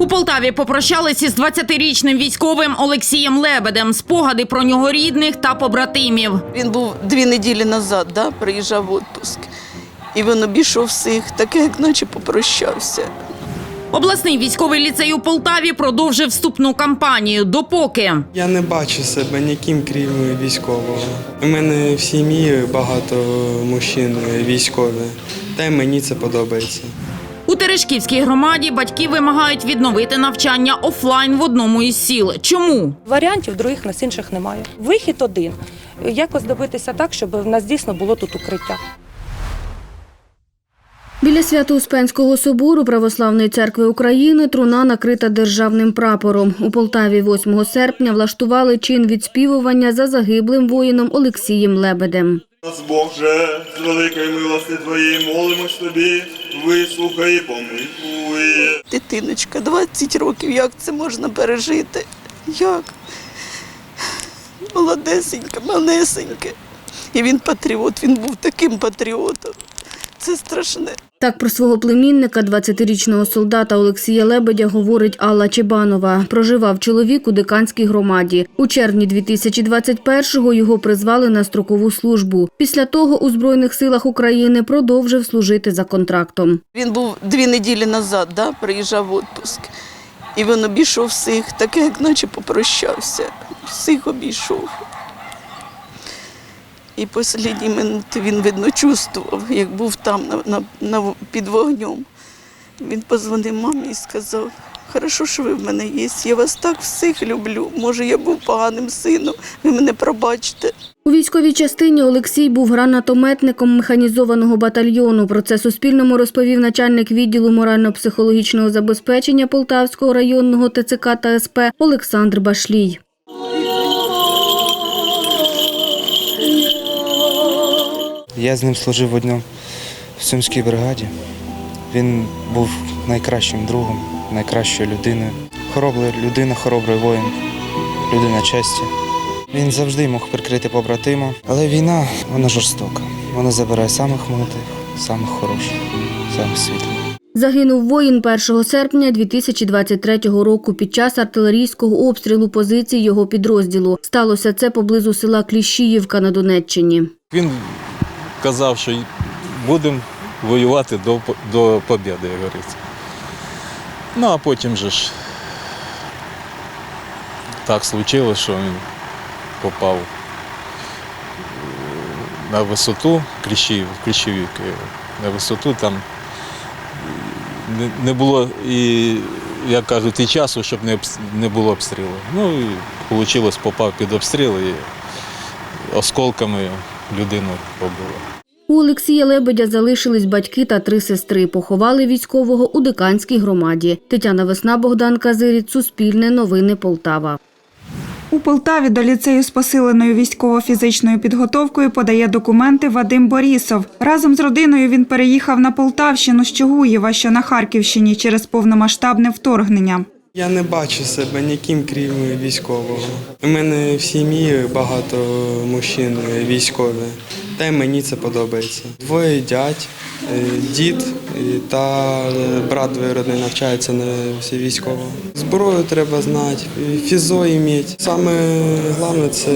У Полтаві попрощалися з 20-річним військовим Олексієм Лебедем. Спогади про нього рідних та побратимів. Він був дві неділі назад, да, приїжджав в відпуск. І він обійшов всіх, так як наче попрощався. Обласний військовий ліцей у Полтаві продовжив вступну кампанію. Допоки Я не бачу себе ніким, крім військового. У мене в сім'ї багато мужчин військові, та й мені це подобається. У Терешківській громаді батьки вимагають відновити навчання офлайн в одному із сіл. Чому? Варіантів других нас інших немає. Вихід один. Якось добитися так, щоб в нас дійсно було тут укриття. Біля Свято-Успенського собору Православної церкви України труна накрита державним прапором. У Полтаві 8 серпня влаштували чин відспівування за загиблим воїном Олексієм Лебедем. Нас Боже, з великої милости Твоєї молимось тобі, вислухай і помилуй. Дитиночка, 20 років, як це можна пережити? Як? Молодесенька, малесенька. І він патріот, він був таким патріотом. Це страшне. Так про свого племінника, 20-річного солдата Олексія Лебедя, говорить Алла Чебанова. Проживав чоловік у диканській громаді. У червні 2021-го його призвали на строкову службу. Після того у Збройних силах України продовжив служити за контрактом. Він був дві неділі назад, да, приїжджав в відпуск. І він обійшов всіх, так як наче попрощався. Всіх обійшов. І останні минути він, видно, чувствував, як був там на, на, на, під вогнем. Він позвонив мамі і сказав, хорошо, що ви в мене є, я вас так всіх люблю. Може, я був поганим сином, ви мене пробачите. У військовій частині Олексій був гранатометником механізованого батальйону. Про це Суспільному розповів начальник відділу морально-психологічного забезпечення Полтавського районного ТЦК та СП Олександр Башлій. Я з ним служив в одному в Сумській бригаді. Він був найкращим другом, найкращою людиною. Хоробра людина, хоробрий воїн, людина честі. Він завжди мог прикрити побратима, але війна вона жорстока. Вона забирає самих молодих, самих хороших, самих світлих. Загинув воїн 1 серпня 2023 року під час артилерійського обстрілу позицій його підрозділу. Сталося це поблизу села Кліщіївка на Донеччині. Він казав, що будемо воювати до, до побіди, як говориться. Ну, а потім же ж так случилось, що він попав е, на висоту Кліщів, Кліщівки, на висоту там не було і, як кажуть, і часу, щоб не, не було обстрілу. Ну і вийшло, попав під обстріл і осколками людину побило. У Олексія Лебедя залишились батьки та три сестри. Поховали військового у Диканській громаді. Тетяна Весна, Богдан Казиріць, Суспільне, Новини Полтава. У Полтаві до ліцею з посиленою військово-фізичною підготовкою подає документи Вадим Борісов. Разом з родиною він переїхав на Полтавщину з Чугуєва, що на Харківщині, через повномасштабне вторгнення. Я не бачу себе ніким, крім військового. У мене в сім'ї багато мужчин військові, та й мені це подобається. Двоє дядь, е, дід е, та брат двоюродний навчається на всі військово. Зброю треба знати, фізо мати. Саме головне це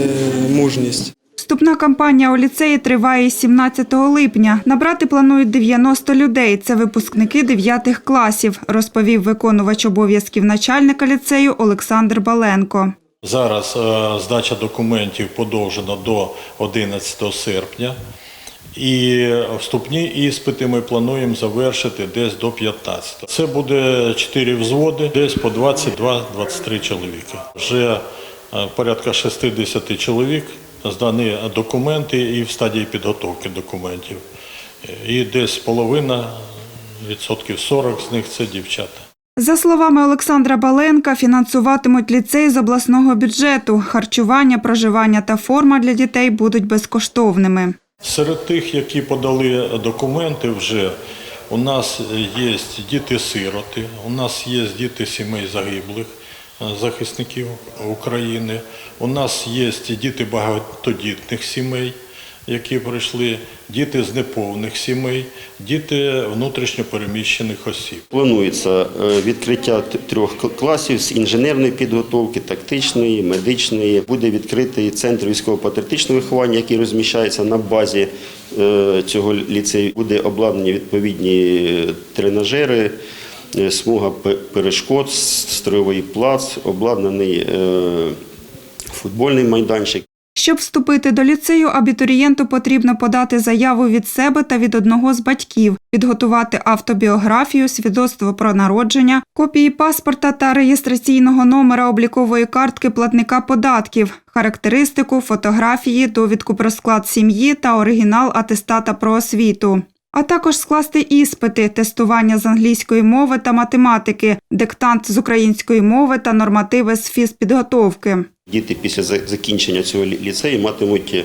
мужність. Вступна кампанія у ліцеї триває 17 липня. Набрати планують 90 людей. Це випускники 9 класів, розповів виконувач обов'язків начальника ліцею Олександр Баленко. Зараз е, здача документів подовжена до 11 серпня. І вступні іспити ми плануємо завершити десь до 15. Це буде 4 взводи, десь по 22-23 чоловіки. Вже е, порядка 60 чоловік здані документи і в стадії підготовки документів. І десь половина, відсотків 40 з них це дівчата. За словами Олександра Баленка, фінансуватимуть ліцей з обласного бюджету. Харчування, проживання та форма для дітей будуть безкоштовними. Серед тих, які подали документи вже, у нас є діти-сироти, у нас є діти сімей загиблих захисників України, у нас є діти багатодітних сімей, які прийшли, діти з неповних сімей, діти внутрішньо переміщених осіб. Планується е, відкриття трьох класів з інженерної підготовки, тактичної, медичної. Буде відкритий центр військово-патріотичного виховання, який розміщається на базі е, цього ліцею. Буде обладнані відповідні е, тренажери, е, смуга перешкод, с- строєвий плац, обладнаний е, футбольний майданчик. Щоб вступити до ліцею, абітурієнту потрібно подати заяву від себе та від одного з батьків, підготувати автобіографію, свідоцтво про народження, копії паспорта та реєстраційного номера облікової картки платника податків, характеристику, фотографії, довідку про склад сім'ї та оригінал атестата про освіту. А також скласти іспити, тестування з англійської мови та математики, диктант з української мови та нормативи з фізпідготовки. Діти після закінчення цього ліцею матимуть е,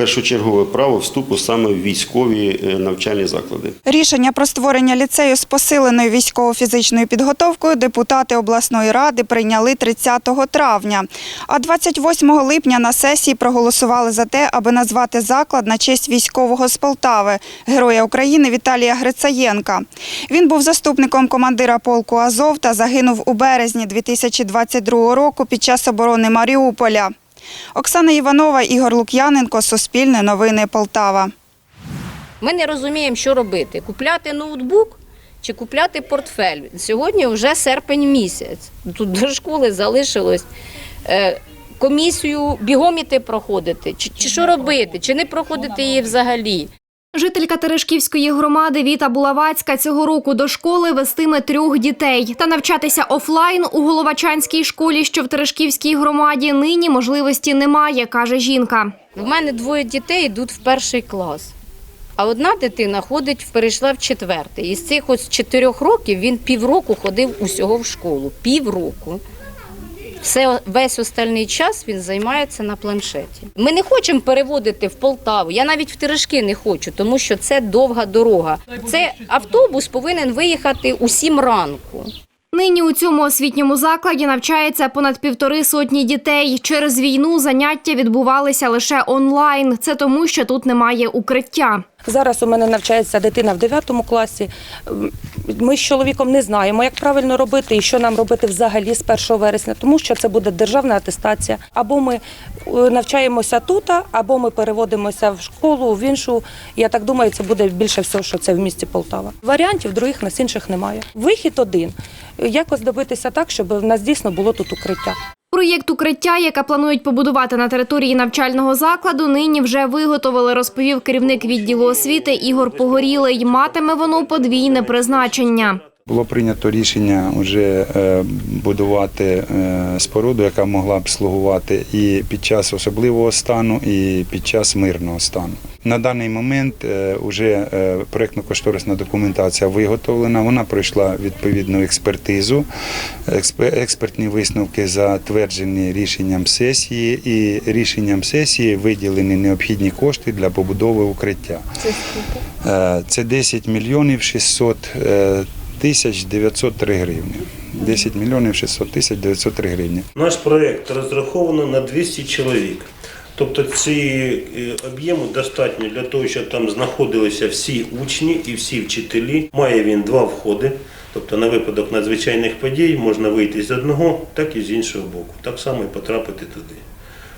першочергове право вступу саме в військові е, навчальні заклади. Рішення про створення ліцею з посиленою військово-фізичною підготовкою депутати обласної ради прийняли 30 травня. А 28 липня на сесії проголосували за те, аби назвати заклад на честь військового з Полтави, героя України Віталія Грицаєнка. Він був заступником командира полку Азов та загинув у березні 2022 року під час оборони Маріуполя. Оксана Іванова, Ігор Лук'яненко, Суспільне новини Полтава. Ми не розуміємо, що робити: купляти ноутбук чи купляти портфель. Сьогодні вже серпень місяць. Тут до школи залишилось. е, Комісію бігом іти проходити, чи, чи що робити, чи не проходити її взагалі. Жителька Терешківської громади Віта Булавацька цього року до школи вестиме трьох дітей. Та навчатися офлайн у Головачанській школі, що в Терешківській громаді, нині можливості немає, каже жінка. В мене двоє дітей йдуть в перший клас. А одна дитина ходить, перейшла в четвертий. І з цих ось чотирьох років він півроку ходив усього в школу. Півроку. Все, весь остальний час він займається на планшеті. Ми не хочемо переводити в Полтаву. Я навіть в Терешки не хочу, тому що це довга дорога. Це автобус повинен виїхати у сім ранку. Нині у цьому освітньому закладі навчається понад півтори сотні дітей. Через війну заняття відбувалися лише онлайн. Це тому, що тут немає укриття. Зараз у мене навчається дитина в 9 класі. Ми з чоловіком не знаємо, як правильно робити і що нам робити взагалі з 1 вересня, тому що це буде державна атестація. Або ми навчаємося тут, або ми переводимося в школу в іншу. Я так думаю, це буде більше всього, що це в місті Полтава. Варіантів других нас інших немає. Вихід один якось добитися так, щоб в нас дійсно було тут укриття. Проєкт укриття, яке планують побудувати на території навчального закладу, нині вже виготовили, розповів керівник відділу освіти Ігор Погорілий. Матиме воно подвійне призначення. Було прийнято рішення вже е, будувати е, споруду, яка могла б слугувати і під час особливого стану, і під час мирного стану. На даний момент вже проєктно-кошторисна документація виготовлена. Вона пройшла відповідну експертизу. Експертні висновки затверджені рішенням сесії, і рішенням сесії виділені необхідні кошти для побудови укриття. Е, Це 10 мільйонів 600 е, тисяч 903 гривні. 10 мільйонів 600 тисяч 903 гривні. Наш проєкт розраховано на 200 чоловік. Тобто ці е, об'єму достатньо для того, щоб там знаходилися всі учні і всі вчителі. Має він два входи. Тобто на випадок надзвичайних подій можна вийти з одного, так і з іншого боку. Так само і потрапити туди.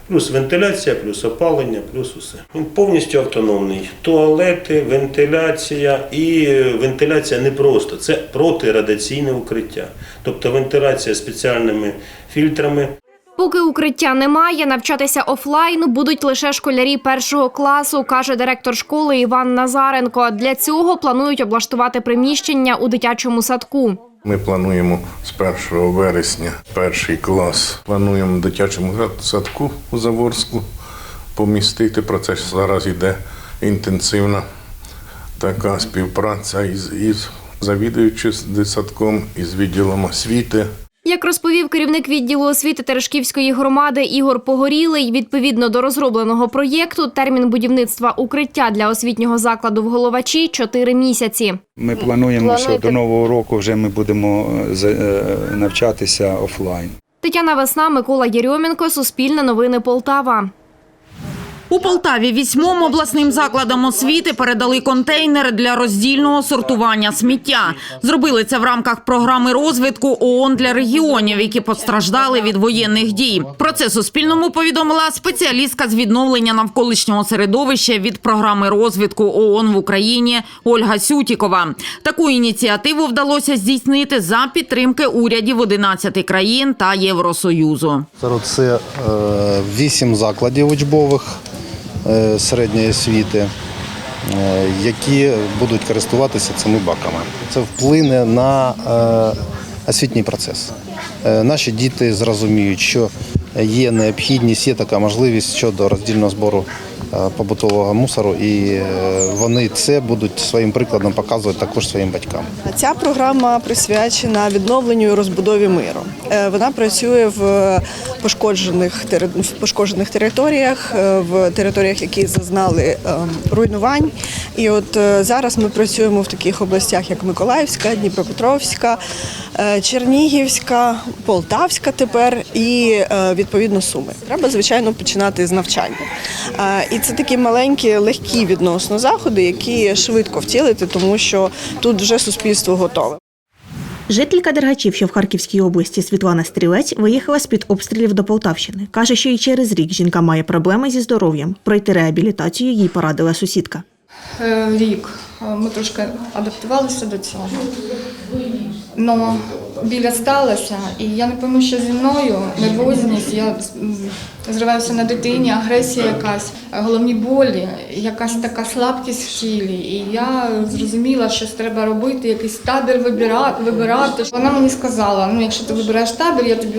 Плюс вентиляція, плюс опалення, плюс усе. Він повністю автономний. Туалети, вентиляція і е, вентиляція не просто, це протирадіаційне укриття. Тобто вентиляція спеціальними фільтрами. Поки укриття немає, навчатися офлайн будуть лише школярі першого класу, каже директор школи Іван Назаренко. Для цього планують облаштувати приміщення у дитячому садку. Ми плануємо з 1 вересня перший клас. Плануємо дитячому садку у Заворську помістити. Про це зараз йде інтенсивна така співпраця із, із завідуючим садком, із відділом освіти. Як розповів керівник відділу освіти Терешківської громади Ігор Погорілий, відповідно до розробленого проєкту, термін будівництва укриття для освітнього закладу в Головачі – 4 місяці. Ми плануємо, що до нового року вже ми будемо е, е, навчатися офлайн. Тетяна Весна, Микола Єрьомінко, Суспільне новини Полтава. У Полтаві вісьмом обласним закладам освіти передали контейнери для роздільного сортування сміття. Зробили це в рамках програми розвитку ООН для регіонів, які постраждали від воєнних дій. Про це Суспільному повідомила спеціалістка з відновлення навколишнього середовища від програми розвитку ООН в Україні Ольга Сютікова. Таку ініціативу вдалося здійснити за підтримки урядів 11 країн та Євросоюзу. Це е, вісім закладів учбових середньої освіти, е, які будуть користуватися цими баками. Це вплине на е, освітній процес. Е, Наші діти зрозуміють, що є необхідність, є така можливість щодо роздільного збору е, побутового мусору, і е, вони це будуть своїм прикладом показувати також своїм батькам. Ця програма присвячена відновленню і розбудові миру. Е, Вона працює в пошкоджених в пошкоджених територіях, е, в територіях, які зазнали е, руйнувань. І от е, зараз ми працюємо в таких областях, як Миколаївська, Дніпропетровська, е, Чернігівська, Полтавська тепер і е, відповідно Суми. Треба звичайно починати з навчання. І це такі маленькі, легкі відносно заходи, які швидко втілити, тому що тут вже суспільство готове. Жителька Дергачів, що в Харківській області Світлана Стрілець, виїхала з-під обстрілів до Полтавщини. Каже, що і через рік жінка має проблеми зі здоров'ям. Пройти реабілітацію їй порадила сусідка. Е, рік. Е, Ми трошки адаптувалися до цього. Но біля сталося, і я не пойму, що зі мною нервозність, я м, зриваюся на дитині, агресія якась, головні болі, якась така слабкість в тілі. І я зрозуміла, що треба робити, якийсь табір вибирати. вибирати. Вона мені сказала: ну, якщо ти вибираєш табір, я тобі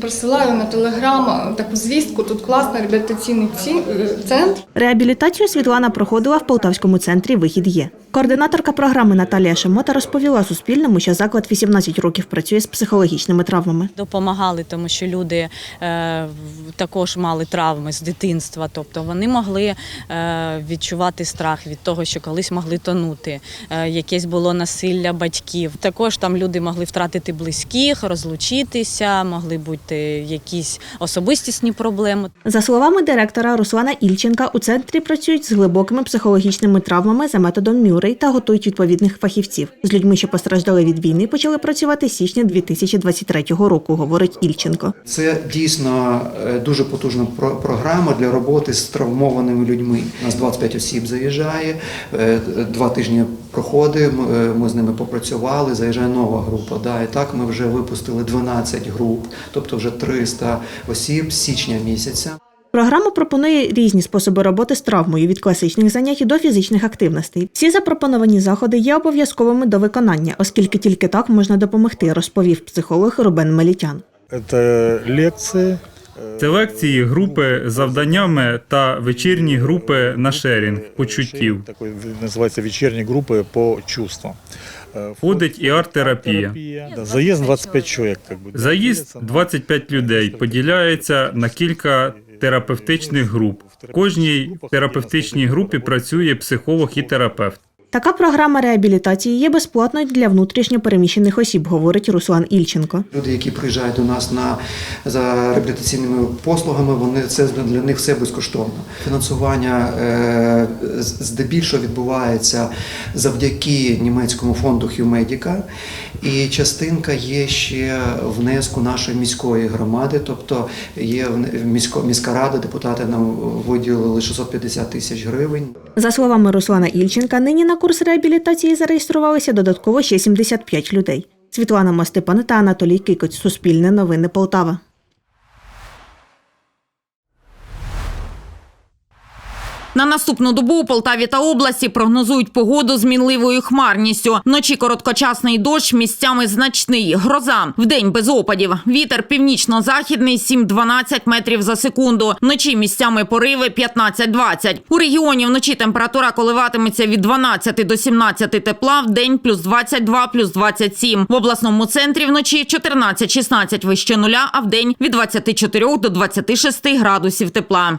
присилаю на телеграм таку звістку, тут класний реабілітаційний ці- центр. Реабілітацію Світлана проходила в Полтавському центрі Вихід є. Координаторка програми Наталія Шамота розповіла Суспільному, що заклад 18 років працює з психологічними травмами. допомагали, тому що люди е, в- також мали травми з дитинства. Тобто вони могли е, відчувати страх від того, що колись могли тонути, е, якесь було насилля батьків. Також там люди могли втратити близьких, розлучитися, могли бути якісь особистісні проблеми. За словами директора Руслана Ільченка, у центрі працюють з глибокими психологічними травмами за методом Мюррей та готують відповідних фахівців. З людьми, що постраждали від війни, почали працювати з січня 2023 року, говорить Ільченко. Це дійсно е, дуже потужна про- програма для роботи з травмованими людьми. У нас 25 осіб заїжджає, е, два тижні проходить, е, ми з ними попрацювали, заїжджає нова група. Да, і так ми вже випустили 12 груп, тобто вже 300 осіб з січня місяця. Програма пропонує різні способи роботи з травмою від класичних занять до фізичних активностей. Всі запропоновані заходи є обов'язковими до виконання, оскільки тільки так можна допомогти, розповів психолог Рубен Мелітян. Це лекції. Це лекції, групи з завданнями та вечірні групи на шерінг почуттів. Такої називається вечірні групи по чувствам. Входить і арт-терапія. Заїзд 25 чоловік. Заїзд 25 людей поділяється на кілька терапевтичних груп. В кожній терапевтичній групі працює психолог і терапевт. Така програма реабілітації є безплатною для внутрішньо переміщених осіб, говорить Руслан Ільченко. Люди, які приїжджають до нас на за реабілітаційними послугами, вони це для них все безкоштовно. Фінансування е, здебільшого відбувається завдяки німецькому фонду Humedica. І частинка є ще внеску нашої міської громади, тобто є місько, міська рада, депутати нам виділили 650 тисяч гривень. За словами Руслана Ільченка, нині на курс реабілітації зареєструвалися додатково ще 75 людей. Світлана Мостепан та Анатолій Кикоць. Суспільне новини Полтава. На наступну добу у Полтаві та області прогнозують погоду з мінливою хмарністю. Вночі короткочасний дощ, місцями значний. Гроза. Вдень без опадів. Вітер північно-західний 7-12 метрів за секунду. Вночі місцями пориви 15-20. У регіоні вночі температура коливатиметься від 12 до 17 тепла, вдень плюс 22, плюс 27. В обласному центрі вночі 14-16 вище нуля, а вдень від 24 до 26 градусів тепла.